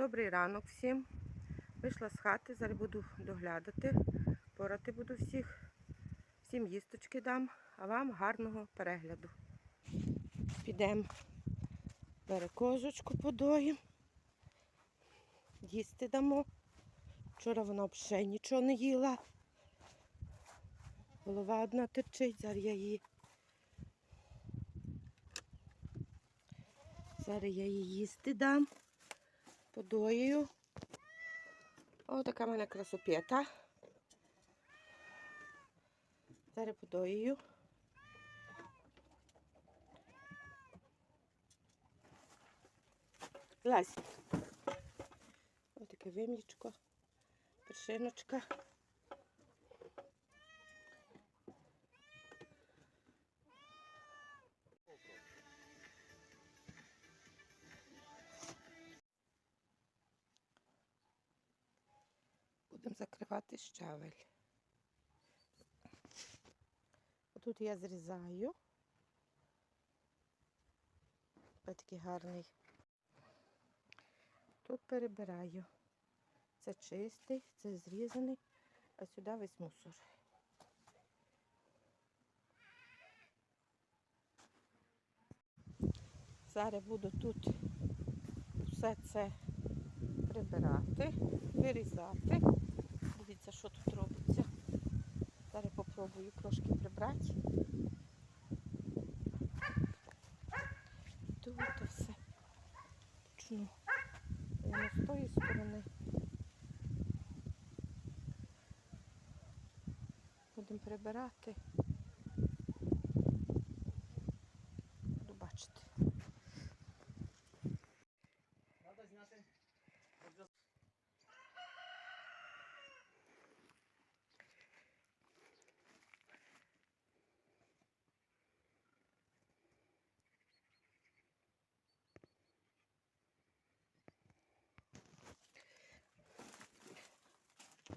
Добрий ранок всім. Вийшла з хати, зараз буду доглядати, порати буду всіх. Всім їсточки дам, а вам гарного перегляду. Підемо перекозочку подоїм. Їсти дамо. Вчора вона взагалі нічого не їла. Голова одна терчить, зараз я її. Зараз я її їсти дам. Подоюю. О, така в мене красопета. Зараз подоюю. Лазь. Ось таке вим'ячко, першиночка. Будемо закривати щавель. Тут я зрізаю. Такий гарний. Тут перебираю. Це чистий, це зрізаний, а сюди весь мусор. Зараз буду тут все це прибирати, вирізати. Дивіться, що тут робиться. Попробую трошки прибрати. Тут все почну не з тої сторони. Будемо прибирати. Буду бачити.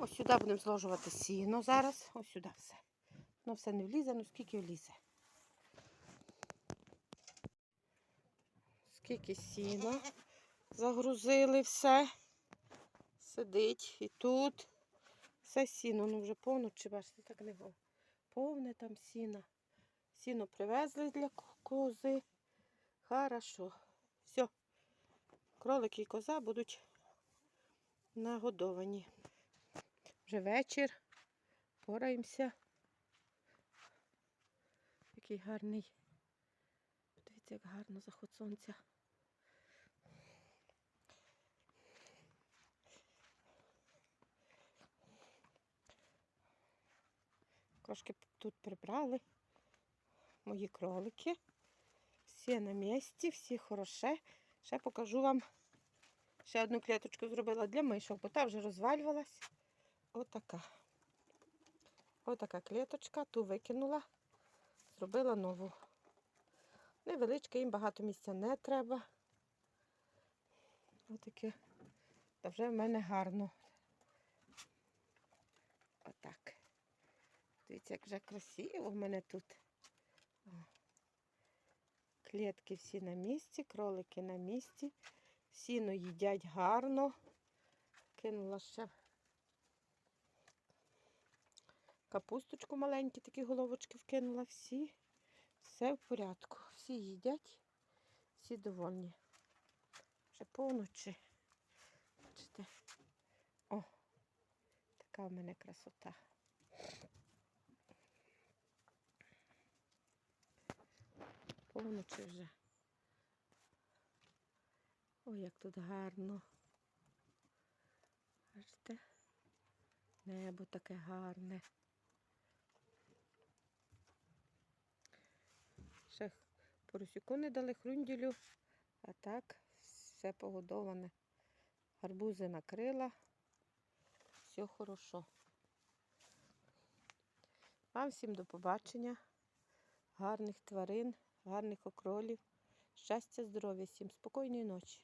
Ось сюди будемо зложувати сіно зараз. Ось сюди все. Ну все не влізе, ну скільки влізе. Скільки сіна загрузили все. Сидить і тут. Все сіно, ну вже повно, чи бачите, так не було. Повне там сіно. Сіно привезли для кози. Хорошо. Все. Кролики і коза будуть нагодовані. Вже вечір. Пораємося. Який гарний. Подивіться, як гарно заход сонця. Трошки тут прибрали мої кролики. Всі на місці, всі хороше. Ще покажу вам. Ще одну клеточку зробила для мишок, бо та вже розвалювалась. Отака. Отака клеточка, ту викинула, зробила нову. Невеличка, їм багато місця не треба. Отаке. Та вже в мене гарно. Отак. Дивіться, як вже красиво в мене тут. Клітки всі на місці, кролики на місці. Сіно їдять гарно. Кинула ще капусточку маленькі, такі головочки вкинула. Всі. Все в порядку. Всі їдять, всі довольні. Вже повночі. Бачите? О, така в мене красота. Повночі вже. Ой, як тут гарно. Бачите? Небо таке гарне. Ще поросюку не дали хрунділю, а так все погодоване. Гарбузи накрила. Все хорошо. Вам всім до побачення. Гарних тварин, гарних окролів. Щастя, здоров'я всім, спокійної ночі.